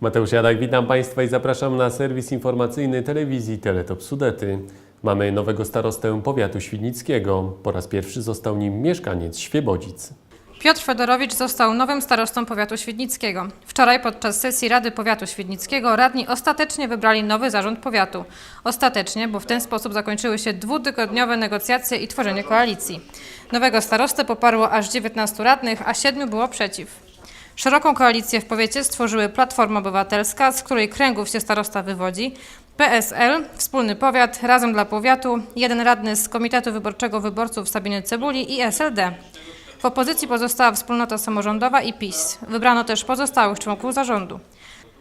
Mateusz Jadek, witam Państwa i zapraszam na serwis informacyjny telewizji Teletop Sudety. Mamy nowego starostę powiatu świdnickiego. Po raz pierwszy został nim mieszkaniec Świebodzic. Piotr Fedorowicz został nowym starostą powiatu świdnickiego. Wczoraj podczas sesji Rady Powiatu Świdnickiego radni ostatecznie wybrali nowy zarząd powiatu. Ostatecznie, bo w ten sposób zakończyły się dwutygodniowe negocjacje i tworzenie koalicji. Nowego starostę poparło aż 19 radnych, a 7 było przeciw. Szeroką koalicję w powiecie stworzyły Platforma Obywatelska, z której kręgów się starosta wywodzi, PSL, Wspólny Powiat, Razem dla Powiatu, jeden radny z Komitetu Wyborczego Wyborców Sabiny Cebuli i SLD. W opozycji pozostała wspólnota samorządowa i PiS. Wybrano też pozostałych członków zarządu.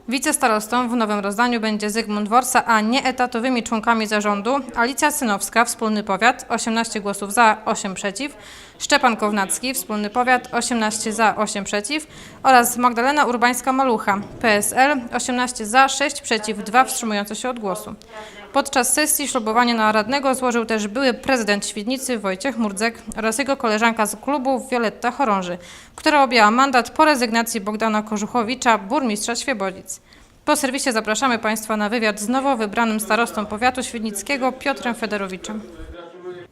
Wicestarostą w nowym rozdaniu będzie Zygmunt Worsa, a nieetatowymi członkami zarządu Alicja Synowska, Wspólny Powiat, 18 głosów za, 8 przeciw, Szczepan Kownacki, Wspólny Powiat, 18 za, 8 przeciw oraz Magdalena Urbańska-Malucha, PSL, 18 za, 6 przeciw, 2 wstrzymujące się od głosu. Podczas sesji ślubowanie na radnego złożył też były prezydent Świdnicy Wojciech Murdzek oraz jego koleżanka z klubu Wioletta Chorąży, która objęła mandat po rezygnacji Bogdana Kożuchowicza, burmistrza Świebodzic. Po serwisie zapraszamy Państwa na wywiad z nowo wybranym starostą powiatu świdnickiego Piotrem Fedorowiczem.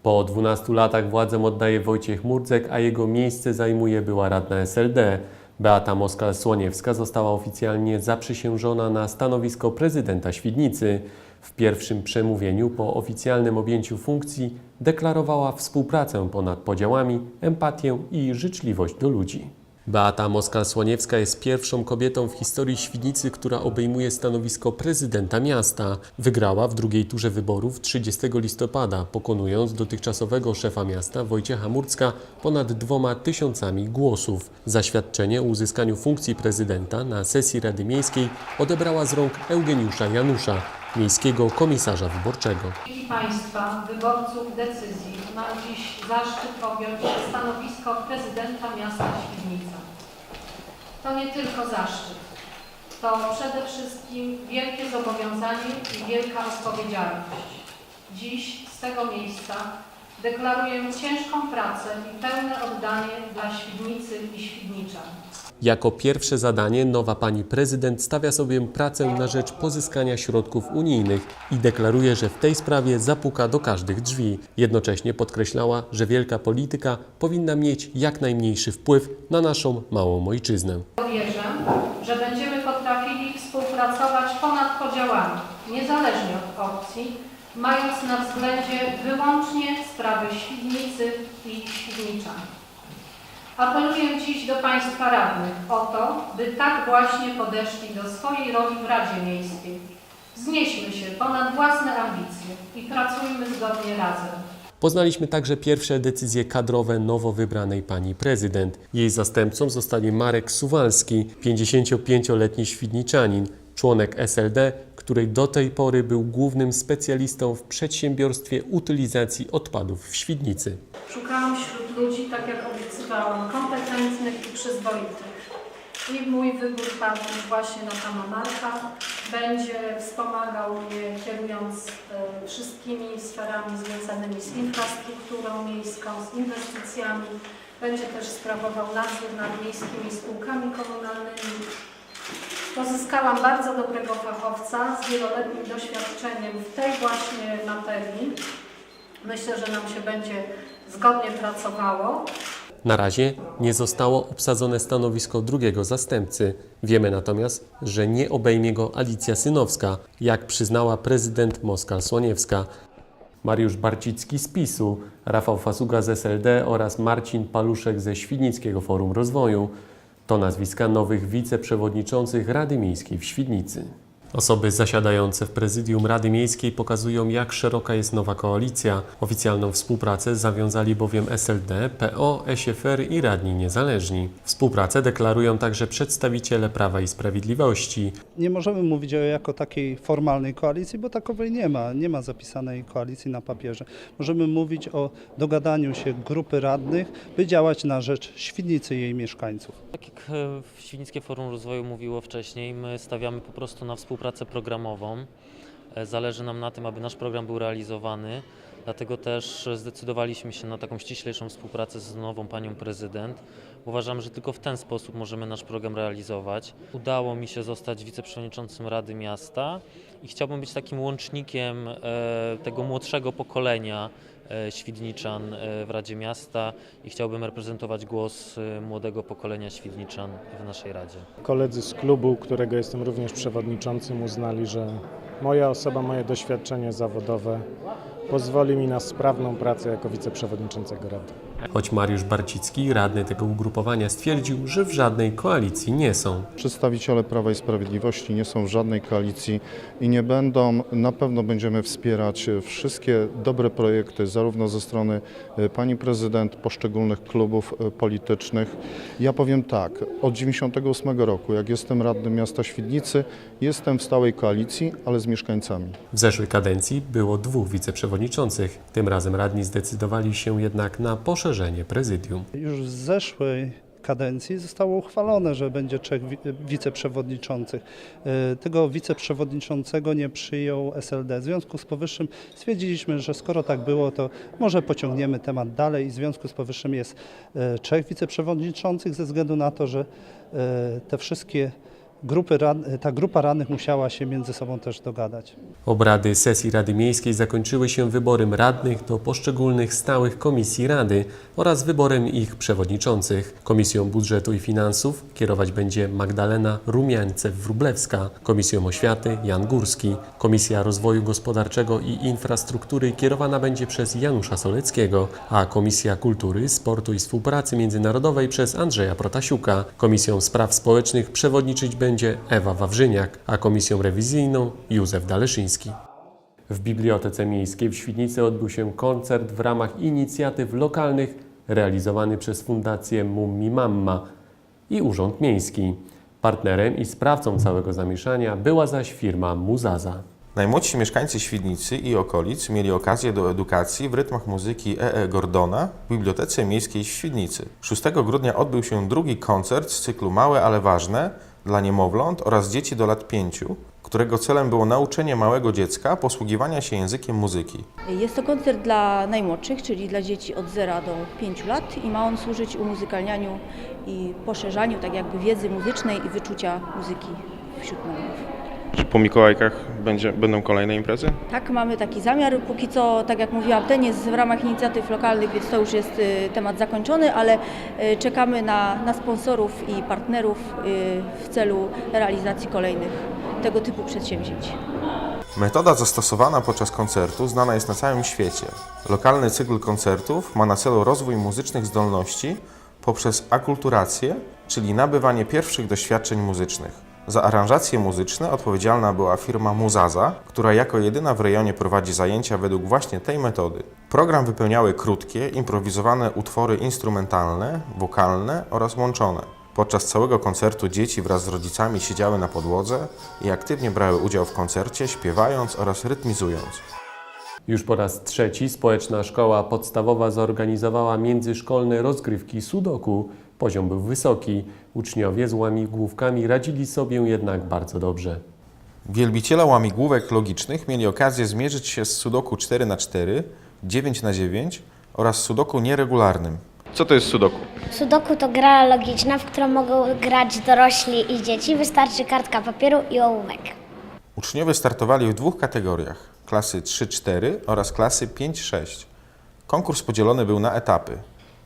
Po 12 latach władzę oddaje Wojciech Murdzek, a jego miejsce zajmuje była radna SLD. Beata Moskal-Słoniewska została oficjalnie zaprzysiężona na stanowisko prezydenta Świdnicy. W pierwszym przemówieniu po oficjalnym objęciu funkcji deklarowała współpracę ponad podziałami, empatię i życzliwość do ludzi. Beata Moskal-Słoniewska jest pierwszą kobietą w historii Świdnicy, która obejmuje stanowisko prezydenta miasta. Wygrała w drugiej turze wyborów 30 listopada, pokonując dotychczasowego szefa miasta Wojciecha Murcka ponad dwoma tysiącami głosów. Zaświadczenie o uzyskaniu funkcji prezydenta na sesji Rady Miejskiej odebrała z rąk Eugeniusza Janusza, miejskiego komisarza wyborczego. Państwa, wyborców decyzji, mam dziś zaszczyt objąć stanowisko prezydenta miasta Świdnica. To nie tylko zaszczyt, to przede wszystkim wielkie zobowiązanie i wielka odpowiedzialność. Dziś z tego miejsca deklaruję ciężką pracę i pełne oddanie dla Świdnicy i Świdniczan. Jako pierwsze zadanie nowa pani prezydent stawia sobie pracę na rzecz pozyskania środków unijnych i deklaruje, że w tej sprawie zapuka do każdych drzwi. Jednocześnie podkreślała, że wielka polityka powinna mieć jak najmniejszy wpływ na naszą małą ojczyznę. Wierzę, że będziemy potrafili współpracować ponad podziałami, niezależnie od opcji, mając na względzie wyłącznie sprawy Świdnicy i Świdniczan. Apeluję dziś do Państwa radnych o to, by tak właśnie podeszli do swojej roli w Radzie Miejskiej. Znieśmy się ponad własne ambicje i pracujmy zgodnie razem. Poznaliśmy także pierwsze decyzje kadrowe nowo wybranej pani prezydent. Jej zastępcą zostali Marek Suwalski, 55-letni świdniczanin, członek SLD, który do tej pory był głównym specjalistą w przedsiębiorstwie utylizacji odpadów w Świdnicy. Szukałam wśród ludzi, tak jak obiecywałam, kompetentnych i przyzwoitych. I mój wybór padł właśnie na pana Marka. Będzie wspomagał mnie kierując e, wszystkimi sferami związanymi z infrastrukturą miejską, z inwestycjami. Będzie też sprawował nadzór nad miejskimi spółkami komunalnymi. Pozyskałam bardzo dobrego fachowca z wieloletnim doświadczeniem w tej właśnie materii. Myślę, że nam się będzie zgodnie pracowało. Na razie nie zostało obsadzone stanowisko drugiego zastępcy. Wiemy natomiast, że nie obejmie go Alicja Synowska, jak przyznała prezydent Moskal-Słoniewska. Mariusz Barcicki z PiSu, Rafał Fasuga z SLD oraz Marcin Paluszek ze Świdnickiego Forum Rozwoju. To nazwiska nowych wiceprzewodniczących Rady Miejskiej w Świdnicy. Osoby zasiadające w prezydium Rady Miejskiej pokazują, jak szeroka jest nowa koalicja. Oficjalną współpracę zawiązali bowiem SLD, PO, SFR i radni niezależni. Współpracę deklarują także przedstawiciele Prawa i Sprawiedliwości. Nie możemy mówić o jako takiej formalnej koalicji, bo takowej nie ma. Nie ma zapisanej koalicji na papierze. Możemy mówić o dogadaniu się grupy radnych, by działać na rzecz Świdnicy i jej mieszkańców. Tak jak e, Świdnickie Forum Rozwoju mówiło wcześniej, my stawiamy po prostu na współpracę programową. E, Zależy nam na tym, aby nasz program był realizowany. Dlatego też zdecydowaliśmy się na taką ściślejszą współpracę z nową panią prezydent. Uważam, że tylko w ten sposób możemy nasz program realizować. Udało mi się zostać wiceprzewodniczącym Rady Miasta i chciałbym być takim łącznikiem e, tego młodszego pokolenia e, Świdniczan e, w Radzie Miasta i chciałbym reprezentować głos e, młodego pokolenia Świdniczan w naszej Radzie. Koledzy z klubu, którego jestem również przewodniczącym, uznali, że moja osoba, moje doświadczenie zawodowe pozwoli mi na sprawną pracę jako wiceprzewodniczącego Rady. Choć Mariusz Barcicki, radny tego ugrupowania, stwierdził, że w żadnej koalicji nie są. Przedstawiciele Prawa i Sprawiedliwości nie są w żadnej koalicji i nie będą. Na pewno będziemy wspierać wszystkie dobre projekty, zarówno ze strony e, pani prezydent, poszczególnych klubów e, politycznych. Ja powiem tak, od 98 roku, jak jestem radnym miasta Świdnicy, jestem w stałej koalicji, ale z mieszkańcami. W zeszłej kadencji było dwóch wiceprzewodniczących. Tym razem radni zdecydowali się jednak na poszerzenie prezydium. Już w zeszłej kadencji zostało uchwalone, że będzie trzech wi- wiceprzewodniczących. E, Tego wiceprzewodniczącego nie przyjął SLD. W związku z powyższym stwierdziliśmy, że skoro tak było, to może pociągniemy temat dalej i w związku z powyższym jest e, trzech wiceprzewodniczących ze względu na to, że e, te wszystkie grupy, ta grupa radnych musiała się między sobą też dogadać. Obrady sesji Rady Miejskiej zakończyły się wyborem radnych do poszczególnych stałych komisji Rady oraz wyborem ich przewodniczących. Komisją Budżetu i Finansów kierować będzie Magdalena Rumiańcew-Wróblewska, Komisją Oświaty Jan Górski, Komisja Rozwoju Gospodarczego i Infrastruktury kierowana będzie przez Janusza Soleckiego, a Komisja Kultury, Sportu i Współpracy Międzynarodowej przez Andrzeja Protasiuka. Komisją Spraw Społecznych przewodniczyć będzie Ewa Wawrzyniak, a Komisją Rewizyjną Józef Daleszyński. W Bibliotece Miejskiej w Świdnicy odbył się koncert w ramach inicjatyw lokalnych realizowany przez Fundację Mummi Mamma i Urząd Miejski. Partnerem i sprawcą całego zamieszania była zaś firma Muzaza. Najmłodsi mieszkańcy Świdnicy i okolic mieli okazję do edukacji w rytmach muzyki E.E. Gordona w Bibliotece Miejskiej w Świdnicy. 6 grudnia odbył się drugi koncert z cyklu Małe, ale ważne dla niemowląt oraz dzieci do lat 5, którego celem było nauczenie małego dziecka posługiwania się językiem muzyki. Jest to koncert dla najmłodszych, czyli dla dzieci od 0 do 5 lat i ma on służyć umuzykalnianiu i poszerzaniu tak jakby wiedzy muzycznej i wyczucia muzyki wśród małych. Czy po Mikołajkach będzie, będą kolejne imprezy? Tak, mamy taki zamiar. Póki co, tak jak mówiłam, ten jest w ramach inicjatyw lokalnych, więc to już jest y, temat zakończony, ale y, czekamy na, na sponsorów i partnerów y, w celu realizacji kolejnych tego typu przedsięwzięć. Metoda zastosowana podczas koncertu znana jest na całym świecie. Lokalny cykl koncertów ma na celu rozwój muzycznych zdolności poprzez akulturację, czyli nabywanie pierwszych doświadczeń muzycznych. Za aranżacje muzyczne odpowiedzialna była firma Muzaza, która jako jedyna w rejonie prowadzi zajęcia według właśnie tej metody. Program wypełniały krótkie, improwizowane utwory instrumentalne, wokalne oraz łączone. Podczas całego koncertu dzieci wraz z rodzicami siedziały na podłodze i aktywnie brały udział w koncercie, śpiewając oraz rytmizując. Już po raz trzeci społeczna szkoła podstawowa zorganizowała międzyszkolne rozgrywki sudoku. Poziom był wysoki. Uczniowie z łamigłówkami radzili sobie jednak bardzo dobrze. Wielbiciele łamigłówek logicznych mieli okazję zmierzyć się z sudoku 4x4, 9x9 oraz sudoku nieregularnym. Co to jest sudoku? Sudoku to gra logiczna, w którą mogą grać dorośli i dzieci. Wystarczy kartka papieru i ołówek. Uczniowie startowali w dwóch kategoriach: klasy 3-4 oraz klasy 5-6. Konkurs podzielony był na etapy.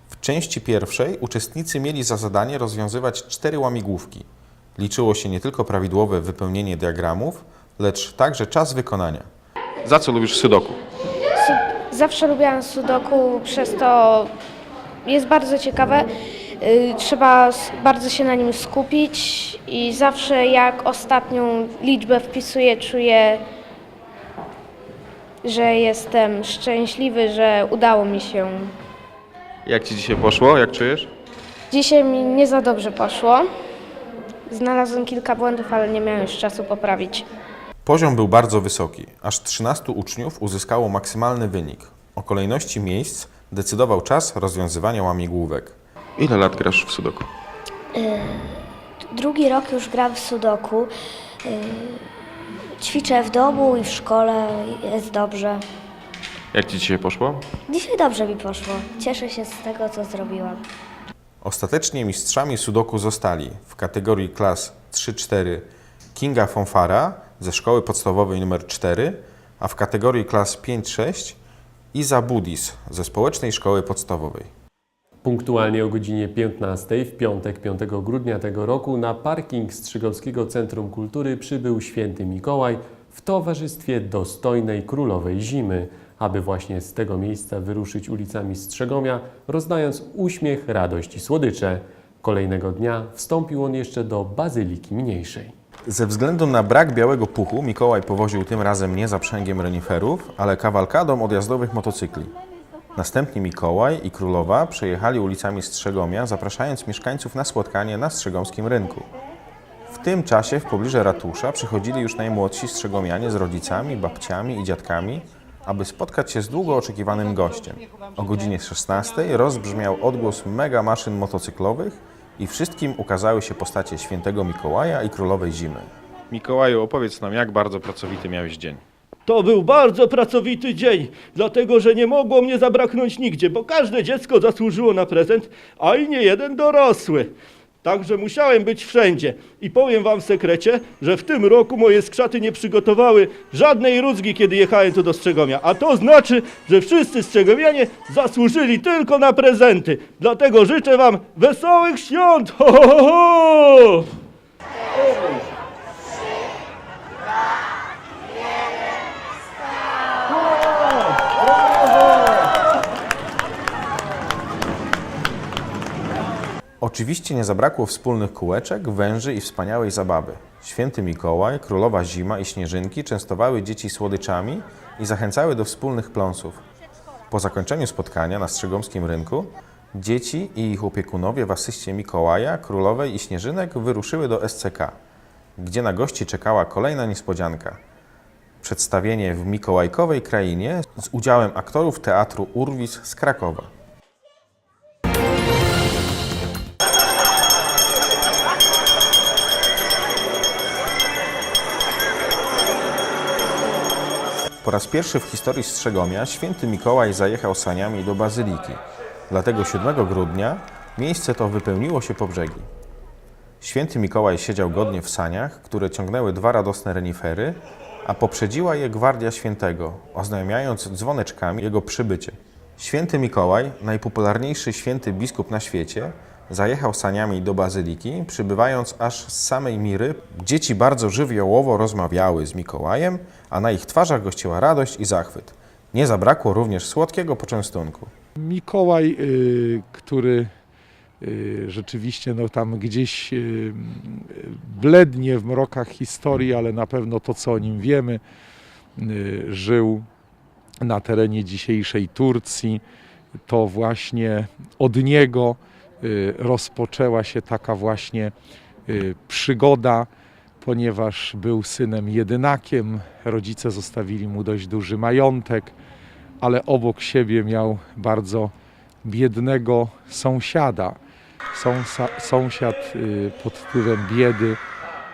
W części pierwszej uczestnicy mieli za zadanie rozwiązywać cztery łamigłówki. Liczyło się nie tylko prawidłowe wypełnienie diagramów, lecz także czas wykonania. Za co lubisz sudoku? Zawsze lubiłam sudoku, przez to jest bardzo ciekawe. Y, Trzeba s- bardzo się na nim skupić i zawsze jak ostatnią liczbę wpisuję, czuję, że jestem szczęśliwy, że udało mi się. Jak ci dzisiaj poszło? Jak czujesz? Dzisiaj mi nie za dobrze poszło. Znalazłem kilka błędów, ale nie miałem już czasu poprawić. Poziom był bardzo wysoki, aż 13 uczniów uzyskało maksymalny wynik. O kolejności miejsc decydował czas rozwiązywania łamigłówek. Ile lat grasz w sudoku? Drugi rok już gram w sudoku. Y, Ćwiczę w domu i w szkole, jest dobrze. Jak Ci dzisiaj poszło? Dzisiaj dobrze mi poszło. Cieszę się z tego, co zrobiłam. Ostatecznie mistrzami Sudoku zostali w kategorii klas 3-4 Kinga Fonfara ze szkoły podstawowej nr 4, a w kategorii klas 5-6 Iza Budis ze społecznej szkoły podstawowej. Punktualnie o godzinie 15 w piątek 5 grudnia tego roku na parking Strzygowskiego Centrum Kultury przybył święty Mikołaj w towarzystwie dostojnej królowej zimy, aby właśnie z tego miejsca wyruszyć ulicami Strzegomia, rozdając uśmiech, radość i słodycze. Kolejnego dnia wstąpił on jeszcze do Bazyliki Mniejszej. Ze względu na brak białego puchu Mikołaj powoził tym razem nie zaprzęgiem reniferów, ale kawalkadą odjazdowych motocykli. Następnie Mikołaj i Królowa przejechali ulicami Strzegomia, zapraszając mieszkańców na spotkanie na Strzegomskim Rynku. W tym czasie w pobliże ratusza przychodzili już najmłodsi strzegomianie z rodzicami, babciami i dziadkami, aby spotkać się z długo oczekiwanym gościem. O godzinie 16 rozbrzmiał odgłos mega maszyn motocyklowych i wszystkim ukazały się postacie świętego Mikołaja i królowej zimy. Mikołaju, opowiedz nam, jak bardzo pracowity miałeś dzień. To był bardzo pracowity dzień, dlatego że nie mogło mnie zabraknąć nigdzie, bo każde dziecko zasłużyło na prezent, a i nie jeden dorosły. Także musiałem być wszędzie. I powiem wam w sekrecie, że w tym roku moje skrzaty nie przygotowały żadnej rózgi, kiedy jechałem tu do Strzegomia. A to znaczy, że wszyscy Strzegomianie zasłużyli tylko na prezenty. Dlatego życzę wam wesołych świąt! Ho, ho, ho, Oczywiście nie zabrakło wspólnych kółeczek, węży i wspaniałej zabawy. Święty Mikołaj, Królowa Zima i Śnieżynki częstowały dzieci słodyczami i zachęcały do wspólnych pląsów. Po zakończeniu spotkania na Strzegomskim Rynku dzieci i ich opiekunowie w asyście Mikołaja, Królowej i Śnieżynek wyruszyły do SCK, gdzie na gości czekała kolejna niespodzianka. Przedstawienie w mikołajkowej krainie z udziałem aktorów teatru Urwis z Krakowa. Po raz pierwszy w historii Strzegomia święty Mikołaj zajechał saniami do Bazyliki. Dlatego 7 grudnia miejsce to wypełniło się po brzegi. Święty Mikołaj siedział godnie w saniach, które ciągnęły dwa radosne renifery, a poprzedziła je Gwardia Świętego, oznajmiając dzwoneczkami jego przybycie. Święty Mikołaj, najpopularniejszy święty biskup na świecie, zajechał saniami do Bazyliki, przybywając aż z samej Miry. Dzieci bardzo żywiołowo rozmawiały z Mikołajem, a na ich twarzach gościła radość i zachwyt. Nie zabrakło również słodkiego poczęstunku. Mikołaj, y, który y, rzeczywiście no, tam gdzieś y, blednie w mrokach historii, ale na pewno to, co o nim wiemy, żył na terenie dzisiejszej Turcji. To właśnie od niego rozpoczęła się taka właśnie y, przygoda, ponieważ był synem jedynakiem, rodzice zostawili mu dość duży majątek, ale obok siebie miał bardzo biednego sąsiada. Sąsa, sąsiad y, pod wpływem biedy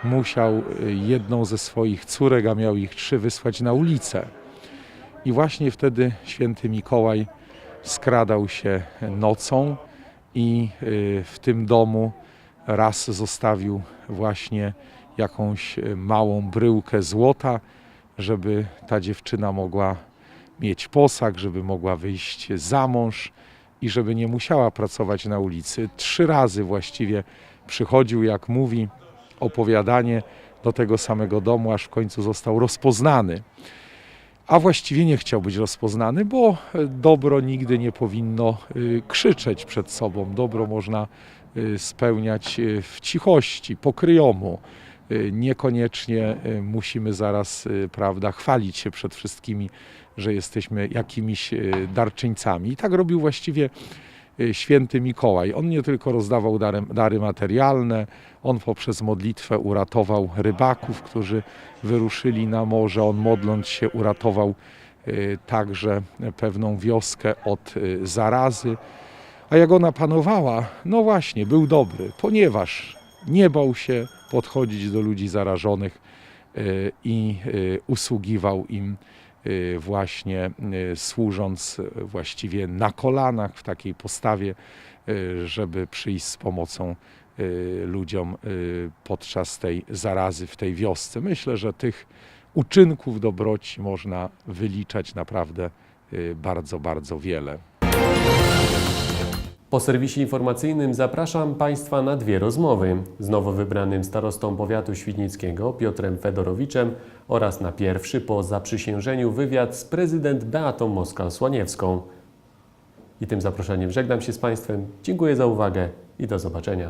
musiał y, jedną ze swoich córek, a miał ich trzy, wysłać na ulicę. I właśnie wtedy święty Mikołaj skradał się nocą i y, w tym domu raz zostawił właśnie jakąś y, małą bryłkę złota, żeby ta dziewczyna mogła mieć posag, żeby mogła wyjść za mąż i żeby nie musiała pracować na ulicy. Trzy razy właściwie przychodził, jak mówi opowiadanie, do tego samego domu, aż w końcu został rozpoznany. A właściwie nie chciał być rozpoznany, bo dobro nigdy nie powinno y, krzyczeć przed sobą. Dobro można y, spełniać w cichości, pokryjomu. Niekoniecznie musimy zaraz, prawda, chwalić się przed wszystkimi, że jesteśmy jakimiś darczyńcami. I tak robił właściwie święty Mikołaj. On nie tylko rozdawał dary, dary materialne, on poprzez modlitwę uratował rybaków, którzy wyruszyli na morze. On modląc się uratował y, także pewną wioskę od y, zarazy. A jak ona panowała, no właśnie, był dobry, ponieważ nie bał się podchodzić do ludzi zarażonych y, i y, usługiwał im y, właśnie y, służąc y, właściwie na kolanach w takiej postawie, y, żeby przyjść z pomocą y, ludziom y, podczas tej zarazy w tej wiosce. Myślę, że tych uczynków dobroci można wyliczać naprawdę y, bardzo, bardzo wiele. Po serwisie informacyjnym zapraszam Państwa na dwie rozmowy z nowo wybranym starostą powiatu świdnickiego Piotrem Fedorowiczem oraz na pierwszy po zaprzysiężeniu wywiad z prezydent Beatą Moskal-Słaniewską. I tym zaproszeniem żegnam się z Państwem. Dziękuję za uwagę i do zobaczenia.